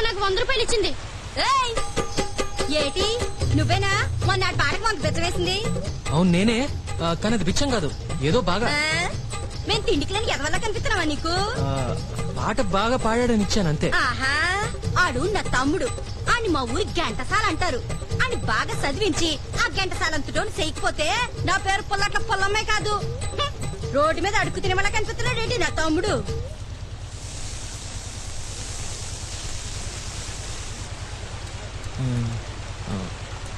మొన్న నాకు వంద రూపాయలు ఇచ్చింది! ఏటి? నువ్వేనా? మొన్న పాటకు మాకు బెచ్చవేసింది అవును నేనే. ఆ, కానీ అది బిచ్చం కాదు. ఏదో బాగా. ఆ? మేము తిండికిలని ఎదవల్లా కనిపిస్తున్నావా నీకు? ఆ, పాట బాగా పాడాడని ఇచ్చాను అంతే. ఆహా ఆడు నా తమ్ముడు. అని మా ఊరి గంటసాల అంటారు. అని బాగా చదివించి ఆ గంటసాలంతటోని చేయకపోతే నా పేరు పుల్లట్ల పుల్లమ్మే కాదు. హ్మ్. రోడ్డు మీద అడుగు తినే వాళ్ళ కనిపిస్తున్నాడు ఏంటి నా తమ్ముడు?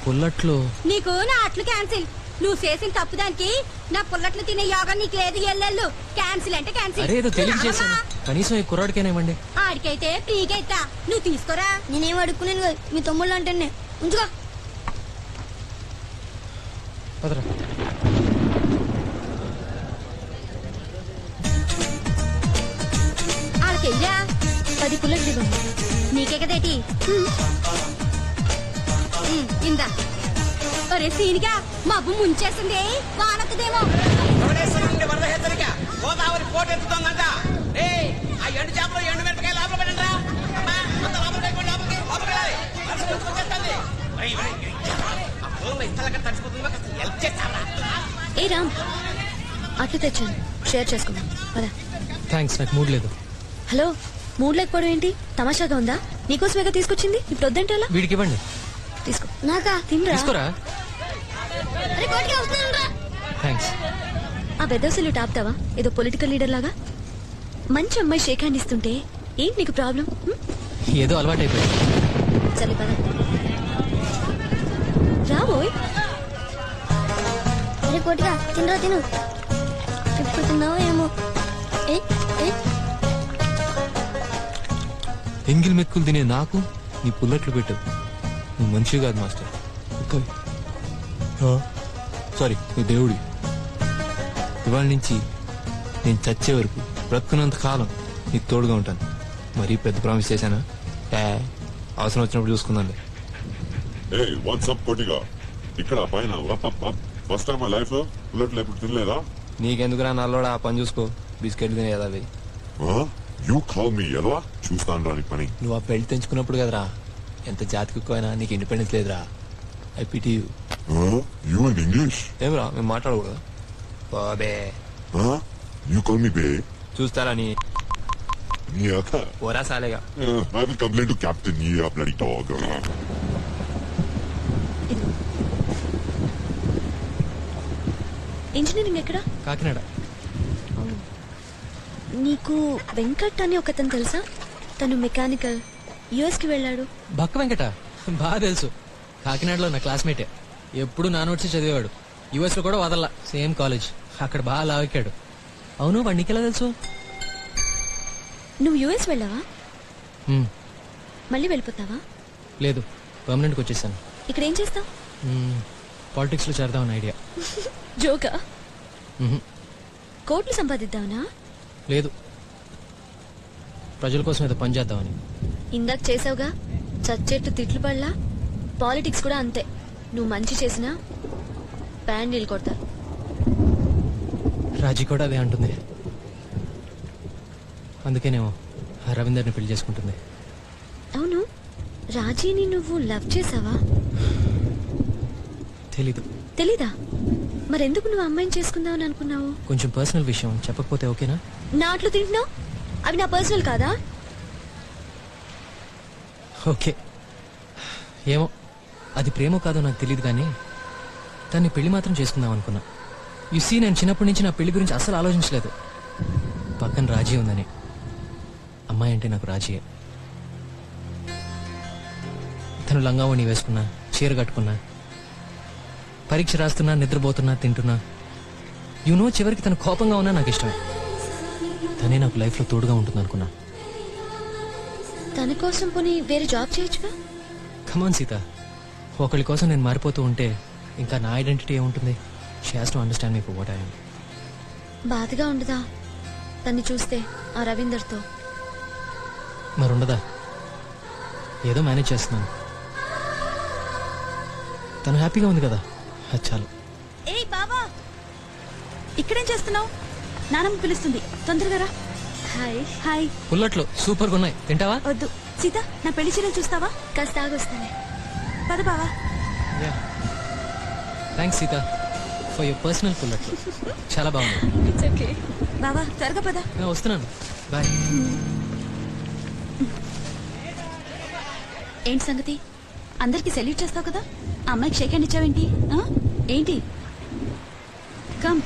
పుల్లట్లు. నీకు నా అట్లు క్యాన్సిల్ నువ్వు చేసిన తప్పు దానికి నా పుల్లట్లు తినే యోగం నీకు లేదు ఎల్లెళ్ళు క్యాన్సిల్ అంటే క్యాన్సిల్ అరే ఏదో చేశాను. కనీసం ఈ కుర్రాడికైనా ఇవ్వండి. ఆడికైతే ఫ్రీగా ఇస్తా నువ్వు తీసుకోరా? నేనేం అడుక్కునేను కాదు. మీ తమ్ముళ్ళు అంటే ఉంచుకో. పదరా. వాళ్ళకెయ్యా పది దిగండి నీకే కదేటి ఇందా. ఒరే సీనిగా మబ్బు ముంచేస్తుంది వానొక్కదేమో. వరద హెచ్చరిక. గోదావరి పోటెత్తుతోందంట ఆ ఎండు చేపలు ఎండు మిరపకాయ లోపల పెట్టండి అమ్మా అంత లోపల లోపలికి లోపలికి వెళ్ళాలి. ఏ రామ్ తెచ్చాను. షేర్ చేసుకుందాం. పద. థ్యాంక్స్ నాకు మూడ్ లేదు. హలో మూడ్ లేకపోవడం ఏంటి? తమాషాగా ఉందా? నీకోసమేగా తీసుకొచ్చింది? ఇప్పుడు వద్దంటే వీడికి ఇవ్వండి. నాకా? తినరా? తీసుకోరా. అరే, కోటికి వస్తున్నానురా. థ్యాంక్స్ ఆ బెదవసలు టాపుతావా ఏదో పొలిటికల్ లీడర్ లాగా? మంచి అమ్మాయి షేక్ హ్యాండ్ ఇస్తుంటే ఏంటి నీకు ప్రాబ్లం హ్మ్? ఏదో అలవాటు అయిపోయింది సరే పద. రాబోయ్ అరే కోటిగా తినరా తిను. ఎప్పుడు తిన్నావో ఏమో. ఏ ఏ? ఎంగిల్ మెక్కులు తినే నాకు నీ పుల్లట్లు పెట్టు. నువ్వు మనిషి కాదు మాస్టర్. కుక్కవి. ఆ, సారీ నువ్వు దేవుడి ఇవాళ నుంచి నేను చచ్చే వరకు బ్రతుకున్నంత కాలం నీకు తోడుగా ఉంటాను. మరీ పెద్ద ప్రామిస్ చేశానా? ఏ, అవసరం వచ్చినప్పుడు చూసుకుందాంలే ఏ వాట్సాప్ కొట్టిగా? ఇక్కడ పైన ఫస్ట్ టైం మై లైఫ్లో బుల్లెట్లు ఎప్పుడు తినలేదా? నీకెందుకురా నల్లోడా? ఆ పని చూసుకో. బిస్కెట్లు తినే కదా అవి యూ కాల్ మీ ఎలా? చూస్తాను రాని పని. నువ్వు ఆ బెల్ట్ తెంచుకున్నప్పుడు కదరా. ఎంత జాతి కుక్కైనా నీకు ఇండిపెండెన్స్ లేదురా. I pity you and English ఏమరా? మేము మాట్లాడకూడదా? బాబే యూ కాల్ మీ బే చూస్తారా నీ నీ అక్క? ఓరా సాలేగా. I will complaint to captain ఈ బ్లడీ డాగ్ ఇంజనీరింగ్ ఎక్కడ? కాకినాడ. నీకు వెంకట్ అని ఒకతను తెలుసా? తను మెకానికల్ యుఎస్కి వెళ్ళాడు. బక్క వెంకట బాగా తెలుసు. కాకినాడలో నా క్లాస్మేటే. ఎప్పుడు నా నోట్స్ చదివేవాడు. యుఎస్లో కూడా వదల్లా. Same college. అక్కడ బాగా లావెక్కాడు. అవును వాడు నీకెలా తెలుసు? నువ్వు యుఎస్ వెళ్ళావా? మళ్ళీ వెళ్ళిపోతావా? లేదు పర్మనెంట్కి వచ్చేసాను. ఇక్కడ ఏం చేస్తావు? పాలిటిక్స్లో చేరదామని ఐడియా. జోకా. కోట్లు సంపాదిద్దావునా? లేదు. ప్రజల కోసం ఏదో పని చేద్దామని. ఇందాక చేసావుగా చచ్చేట్టు తిట్లు పడలా. పాలిటిక్స్ కూడా అంతే. నువ్వు మంచి చేసినా ప్యాండీలు కొడతారు రాజీ కూడా అదే అంటుంది. అందుకేనేమో రవీందర్ని పెళ్ళి చేసుకుంటుంది. అవును. రాజీని నువ్వు లవ్ చేసావా తెలీదు. తెలీదా? మరెందుకు నువ్వు అమ్మాయిని చేసుకుందామని అనుకున్నావు? కొంచెం పర్సనల్ విషయం చెప్పకపోతే ఓకేనా? నాట్లు తింటున్నావు? అవి నా పర్సనల్ కాదా? ఓకే. ఏమో అది ప్రేమో కాదో నాకు తెలియదు కానీ తన్ని పెళ్ళి మాత్రం చేసుకుందాం అనుకున్నా. సీ నేను చిన్నప్పటి నుంచి నా పెళ్ళి గురించి అసలు ఆలోచించలేదు. పక్కన రాజీ ఉందని. అమ్మాయి అంటే నాకు రాజీయే. తను లంగావణి వేసుకున్నా చీర కట్టుకున్నా పరీక్ష రాస్తున్నా నిద్రపోతున్నా తింటున్నా. యూనో చివరికి తను కోపంగా ఉన్నా నాకు ఇష్టమే. తనే నాకు లైఫ్లో తోడుగా ఉంటుంది అనుకున్నా తన కోసం పోనీ వేరే జాబ్ చేయొచ్చుగా? Come on Sita. ఒకరి కోసం నేను మారిపోతూ ఉంటే ఇంకా నా ఐడెంటిటీ ఏముంటుంది? She has to understand me what I'm బాధగా ఉండదా? తన్ని చూస్తే ఆ రవీందర్తో. మరి ఉండదా ఏదో మేనేజ్ చేస్తున్నాను. తను హ్యాపీగా ఉంది కదా? అది చాలు. ఏయ్ బాబా ఇక్కడేం చేస్తున్నావు? నానమ్మ పిలుస్తుంది. తొందరగా రా. హాయ్. హాయ్. పుల్లట్లు సూపర్గా ఉన్నాయి. తింటావా? వద్దు. సీత నా పెళ్ళి చీరలు చూస్తావా? కాస్త ఆగొస్తానే పద బావా. Thanks Sita for your personal పుల్లట్లు. చాలా బాగుంది ఇట్స్ ఓకే. బావా త్వరగా పద. నేను వస్తున్నాను. బాయ్. ఏంటి సంగతి? అందరికి సెల్యూట్ చేస్తావు కదా? అమ్మాయికి షేక్ హ్యాండ్ ఇచ్చావేంటి? ఆ? ఏంటి? కమ్.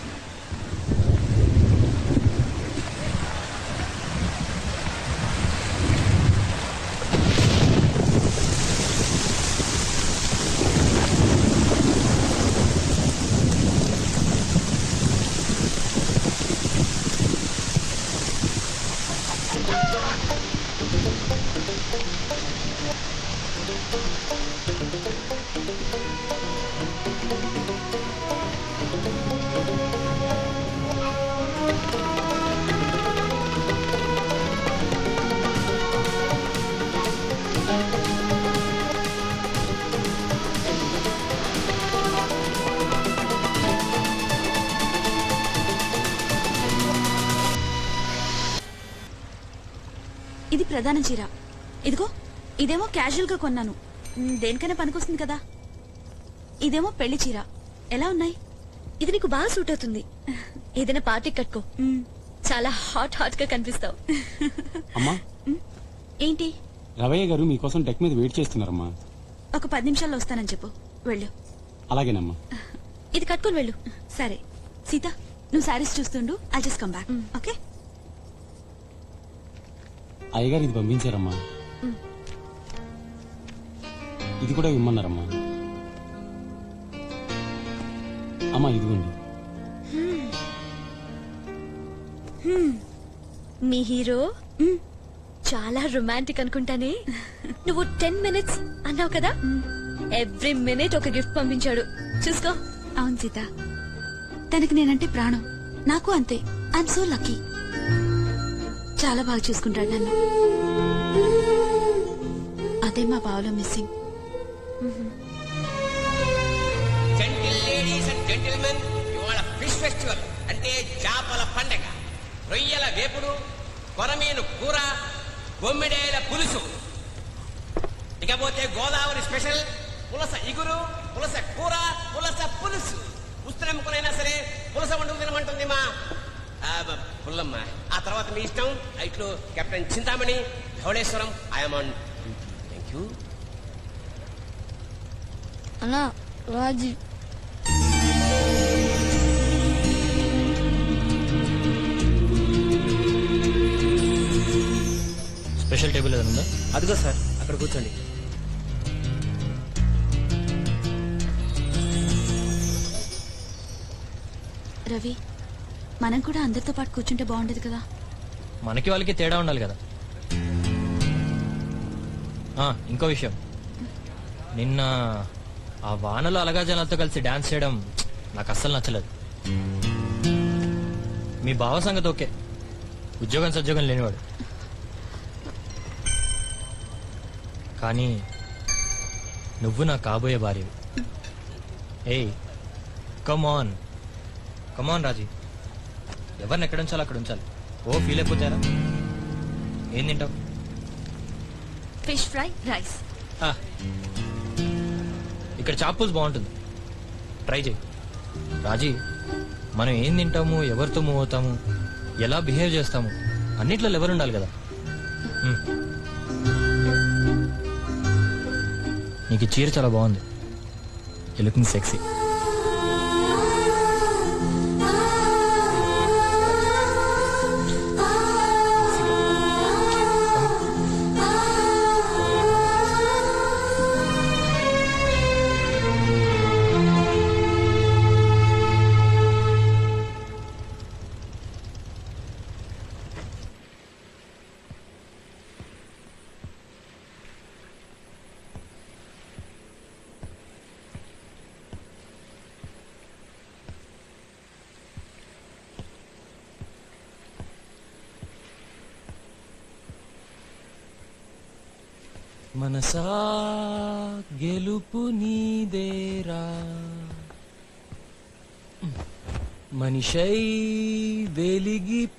ప్రధాన చీర. ఇదిగో ఇదేమో క్యాజువల్గా కొన్నాను. దేనికైనా పనికొస్తుంది కదా. ఇదేమో పెళ్ళి చీర. ఎలా ఉన్నాయి? ఇది నీకు బాగా సూట్ అవుతుంది. ఏదైనా పార్టీ కట్టుకో. చాలా హాట్ హాట్గా కనిపిస్తావు. అమ్మా. ఏంటి? రవయ్య గారు మీకోసం డెక్ మీద వెయిట్ చేస్తున్నారమ్మా. ఒక పది నిమిషాల్లో వస్తానని చెప్పు. వెళ్ళు. అలాగేనమ్మా. ఇది కట్టుకొని వెళ్ళు. సరే. సీత నువ్వు శారీస్ చూస్తుండు. I just come back okay అయ్యగారు ఇది పంపించారమ్మా. ఇది కూడా ఇమ్మన్నారమ్మా అమ్మా ఇదిగోండి. మీ హీరో? చాలా రొమాంటిక్ అనుకుంటానే. నువ్వు టెన్ మినిట్స్ అన్నావు కదా? ఎవ్రీ మినిట్ ఒక గిఫ్ట్ పంపించాడు. చూసుకో. అవును సీత. తనకి నేనంటే ప్రాణం. నాకు అంతే. I'm so lucky. చాలా బాగా చూసుకుంటాడు నన్ను. అదే మా బావలో missing gentle ladies and gentlemen ఇవాళ ఫిష్ ఫెస్టివల్ అంటే చేపల పండగ. రొయ్యల వేపుడు కొరమీను కూర బొమ్మిడేల పులుసు. ఇకపోతే గోదావరి స్పెషల్ పులస ఇగురు పులస కూర పులస పులుసు. పుస్తకంకునైనా సరే పులస వండుకు తినమంటుంది మా ఆ, పుల్లమ్మ. ఆ తర్వాత మీ ఇష్టం? ఇట్లు captain Chintamani Dhavaleswaram I'm on thank you అన్నా రాజీ. స్పెషల్ టేబుల్ ఏదైనా ఉందా? అదిగో సార్ అక్కడ కూర్చోండి. రవి మనం కూడా అందరితో పాటు కూర్చుంటే బాగుండదు కదా. మనకి వాళ్ళకి తేడా ఉండాలి కదా. ఆ, ఇంకో విషయం. నిన్న ఆ వానలో అలగా జనాలతో కలిసి డాన్స్ చేయడం నాకు అస్సలు నచ్చలేదు. మీ భావ సంగతి ఓకే. ఉద్యోగం సద్యోగం లేనివాడు. కానీ నువ్వు నా కాబోయే భార్యవి. ఏయ్ కమాన్ కమాన్ రాజీ. ఎవరిని ఎక్కడ ఉంచాలో అక్కడ ఉంచాలి. ఓ ఫీల్ అయిపోతారా ఏం తింటావు? Fish fry rice. ఆ, ఇక్కడ చాపూస్ బాగుంటుంది. ట్రై చేయి. రాజీ మనం ఏం తింటాము ఎవరితో మూవ్ అవుతాము ఎలా బిహేవ్ చేస్తాము అన్నిట్లో ఎవరు ఉండాలి కదా. మ్. నీకు ఈ చీర చాలా బాగుంది. లుకింగ్ సెక్సీ మనసా గెలుపు నీదేరా. మనిషై వెలిగిపోవేరా.